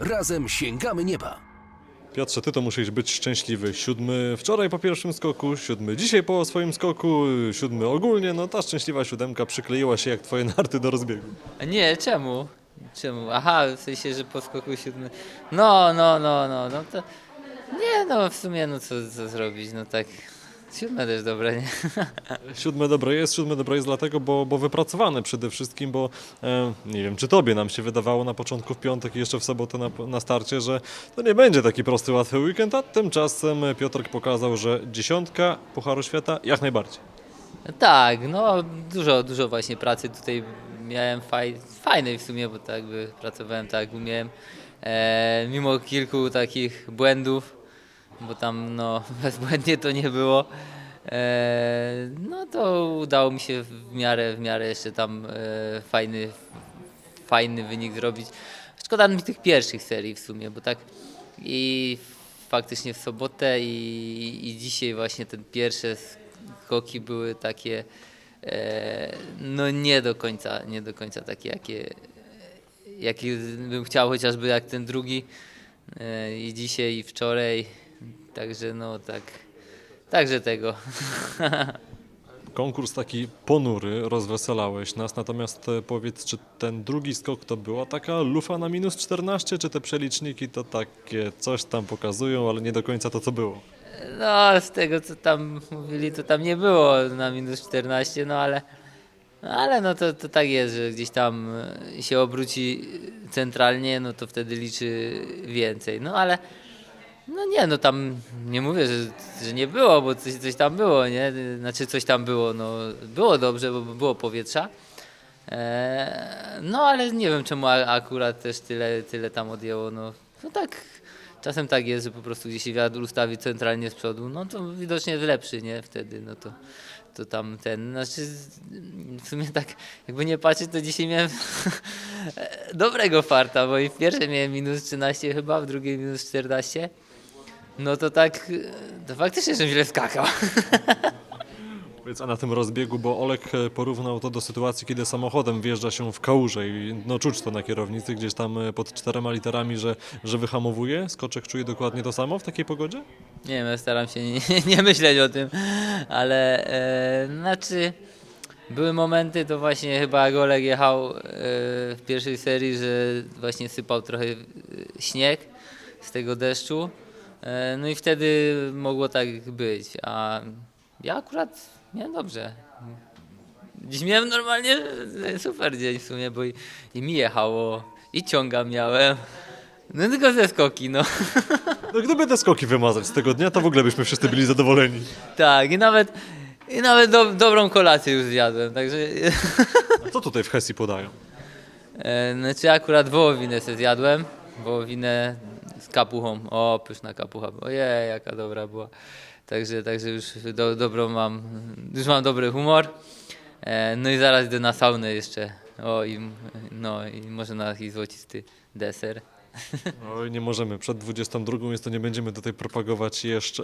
Razem sięgamy nieba! Piotrze, ty to musisz być szczęśliwy. Siódmy wczoraj po pierwszym skoku, siódmy dzisiaj po swoim skoku, siódmy ogólnie. No ta szczęśliwa siódemka przykleiła się jak twoje narty do rozbiegu. A Nie, czemu? Czemu? Aha, w sensie, że po skoku siódmy. No, no, no, no, no to. Nie, no w sumie, no co, co zrobić, no tak. Siódme też dobre, nie? Siódme dobre jest, siódme dobre jest dlatego, bo, bo wypracowane przede wszystkim, bo e, nie wiem, czy tobie nam się wydawało na początku w piątek i jeszcze w sobotę na, na starcie, że to nie będzie taki prosty, łatwy weekend, a tymczasem Piotrek pokazał, że dziesiątka Pucharu Świata jak najbardziej. Tak, no dużo, dużo właśnie pracy tutaj miałem faj, fajnej w sumie, bo tak jakby pracowałem tak jak umiałem. E, mimo kilku takich błędów, bo tam no bezbłędnie to nie było. E, no to udało mi się w miarę, w miarę jeszcze tam e, fajny, fajny wynik zrobić. Szkoda mi tych pierwszych serii w sumie, bo tak i faktycznie w sobotę i, i dzisiaj właśnie te pierwsze skoki były takie e, no nie do końca, nie do końca takie jakie, jakie bym chciał, chociażby jak ten drugi e, i dzisiaj i wczoraj, także no tak, także tego. Konkurs taki ponury, rozweselałeś nas, natomiast e, powiedz, czy ten drugi skok to była taka lufa na minus 14, czy te przeliczniki to takie coś tam pokazują, ale nie do końca to co było? No, z tego co tam mówili, to tam nie było na minus 14, no ale, no ale no to, to tak jest, że gdzieś tam e, się obróci centralnie, no to wtedy liczy więcej. No ale no nie, no tam nie mówię, że, że nie było, bo coś, coś tam było, nie? Znaczy coś tam było, no było dobrze, bo było powietrza. Eee, no ale nie wiem czemu akurat też tyle, tyle tam odjęło, no, no tak czasem tak jest, że po prostu gdzieś się wiatr ustawi centralnie z przodu, no to widocznie lepszy, nie? Wtedy, no to, to tam ten, znaczy w sumie tak jakby nie patrzeć, to dzisiaj miałem dobrego farta, bo i w pierwszej miałem minus 13 chyba, w drugiej minus 14. No to tak, to faktycznie, że źle skakał. Powiedz, a na tym rozbiegu, bo Olek e, porównał to do sytuacji, kiedy samochodem wjeżdża się w kałużę i no czuć to na kierownicy, gdzieś tam e, pod czterema literami, że, że wyhamowuje. Skoczek czuje dokładnie to samo w takiej pogodzie? Nie wiem, ja staram się nie, nie myśleć o tym, ale e, znaczy były momenty, to właśnie chyba jak Oleg jechał e, w pierwszej serii, że właśnie sypał trochę e, śnieg z tego deszczu. E, no i wtedy mogło tak być, a ja akurat miałem dobrze. Dziś miałem normalnie super dzień w sumie, bo i, i mi jechało, i ciąga miałem. No tylko ze skoki, no. No gdyby te skoki wymazać z tego dnia, to w ogóle byśmy wszyscy byli zadowoleni. Tak, i nawet, i nawet do, dobrą kolację już zjadłem, także... A co tutaj w Hesji podają? E, Znaczy akurat wołowinę sobie zjadłem, wołowinę z kapuchą, o pyszna kapucha, ojej jaka dobra była. Także, także już do, dobrą mam, już mam dobry humor. E, No i zaraz idę na saunę jeszcze, o i, no, i może na jakiś złocisty deser. Oj, nie możemy. Przed 22 jest to nie będziemy tutaj propagować jeszcze.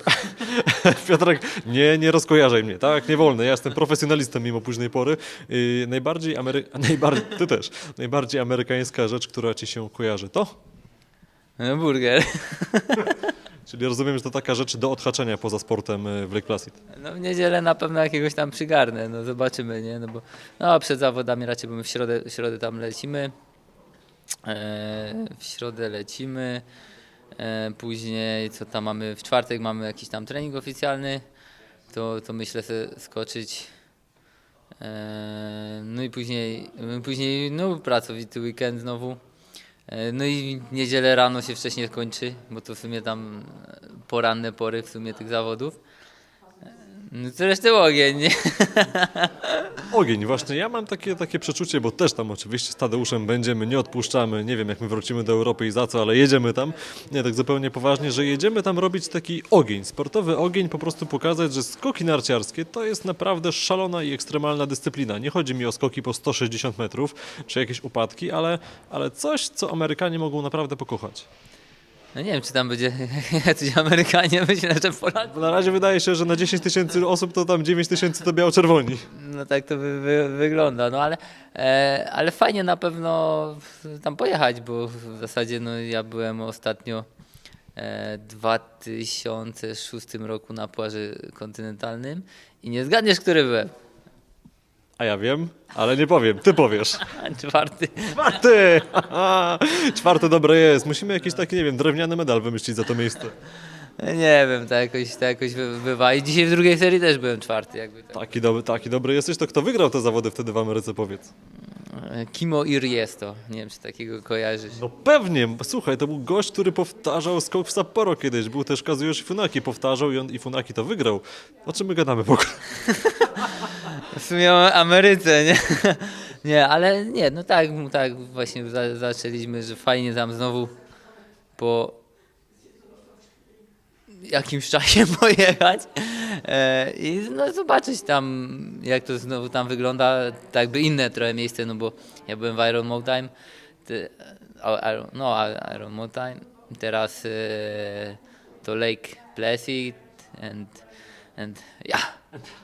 Piotrek, nie, nie rozkojarzaj mnie, tak? Nie wolno. Ja jestem profesjonalistą mimo późnej pory. Yy, najbardziej, Amery... najbardziej, ty też. Najbardziej amerykańska rzecz, która ci się kojarzy, to? No, burger. Czyli rozumiem, że to taka rzecz do odhaczenia poza sportem y, w Lake Placid. No w niedzielę na pewno jakiegoś tam przygarnę, no zobaczymy, nie? No bo no, przed zawodami raczej bo my w środę, w środę tam lecimy. E, w środę lecimy. E, później co tam mamy? W czwartek mamy jakiś tam trening oficjalny. To, to myślę sobie skoczyć. E, no i później, później no, pracowity weekend znowu. E, No i niedzielę rano się wcześniej kończy, bo to w sumie tam e, poranne pory w sumie tych zawodów. No to resztę ogień, nie? ogień. Właśnie ja mam takie, takie przeczucie, bo też tam oczywiście z Tadeuszem będziemy, nie odpuszczamy. Nie wiem, jak my wrócimy do Europy i za co, ale jedziemy tam. Nie, tak zupełnie poważnie, że jedziemy tam robić taki ogień, sportowy ogień, po prostu pokazać, że skoki narciarskie to jest naprawdę szalona i ekstremalna dyscyplina. Nie chodzi mi o skoki po 160 metrów, czy jakieś upadki, ale, ale coś, co Amerykanie mogą naprawdę pokochać. No nie wiem, czy tam będzie jacyś Amerykanie, myślę, że Polacy. Bo na razie wydaje się, że na 10 tysięcy osób to tam 9 tysięcy to biało-czerwoni. No tak to wy, wy, wygląda, no ale, e, ale fajnie na pewno tam pojechać, bo w zasadzie no, ja byłem ostatnio e, w 2006 roku na płaży kontynentalnym i nie zgadniesz, który byłem. A ja wiem, ale nie powiem, ty powiesz. Czwarty. Czwarty! Czwarte dobre jest. Musimy jakiś taki, nie wiem, drewniany medal wymyślić za to miejsce. Nie wiem, tak jakoś, tak jakoś by- bywa. I dzisiaj w drugiej serii też byłem czwarty. Jakby tak. Taki, dobry, taki dobry jesteś, to kto wygrał te zawody wtedy w Ameryce, powiedz? Kimo Iriesto, nie wiem, czy takiego kojarzysz. No pewnie, słuchaj, to był gość, który powtarzał skok w Sapporo kiedyś. Był też Kazuyoshi Funaki, powtarzał i on i Funaki to wygrał. O czym my gadamy w ogóle? W sumie o Ameryce, nie? Nie, ale nie, no tak, tak właśnie za, zaczęliśmy, że fajnie tam znowu po jakimś czasie pojechać e, i no, zobaczyć tam, jak to znowu tam wygląda, tak jakby inne trochę miejsce, no bo ja byłem w Iron Mountain, Iron, no Iron Mountain, teraz e, to Lake Placid and, and yeah,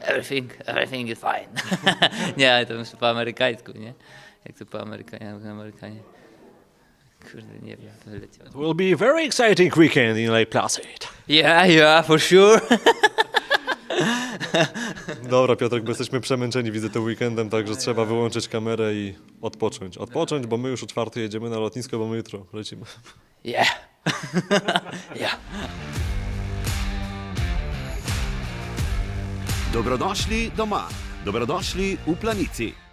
everything, everything is fine. nie, to już po amerykańsku, nie? Jak to po amerykanie, amerykanie. Kurde, nie wiem, wyleciał. It will be a very exciting weekend in Lake Placid. Yeah, yeah, for sure. Dobra, Piotrek, bo jesteśmy przemęczeni, widzę, tym weekendem, także trzeba wyłączyć kamerę i odpocząć. Odpocząć, bo my już o czwartej jedziemy na lotnisko, bo my jutro lecimy. Yeah. yeah. Dobrodošli doma, dobrodošli v planici.